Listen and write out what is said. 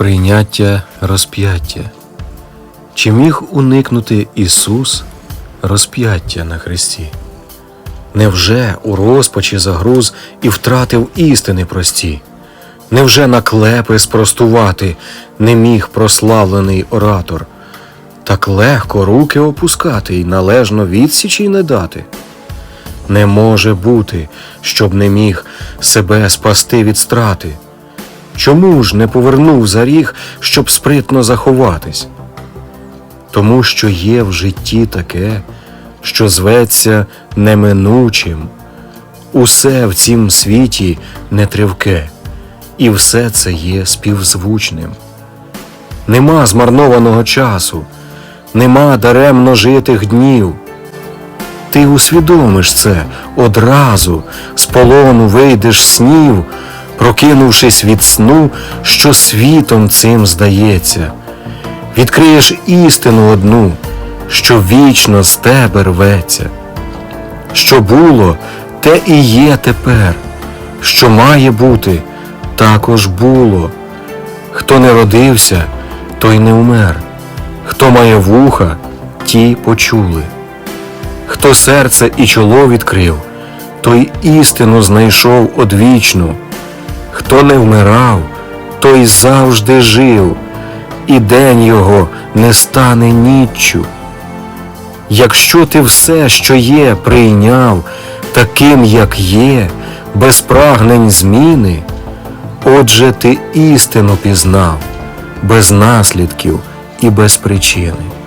Сприйняття розп'яття. Чи міг уникнути Ісус розп'яття на Христі? Невже у розпачі загруз і втратив істини прості? Невже наклепи спростувати не міг прославлений оратор? Так легко руки опускати й належно відсічі не дати? Не може бути, щоб не міг себе спасти від страти. Чому ж не повернув за ріг, щоб спритно заховатись? Тому що є в житті таке, що зветься неминучим. Усе в цім світі нетривке, і все це є співзвучним. Нема змарнованого часу, нема даремно житих днів. Ти усвідомиш це одразу, з полону вийдеш снів, прокинувшись від сну, що світом цим здається, відкриєш істину одну, що вічно з тебе рветься. Що було, те і є тепер, що має бути, також було. Хто не родився, той не умер, хто має вуха, ті почули. Хто серце і чоло відкрив, той істину знайшов одвічну. Хто не вмирав, той завжди жив, і день його не стане ніччю. Якщо ти все, що є, прийняв, таким, як є, без прагнень зміни, отже ти істину пізнав, без наслідків і без причини.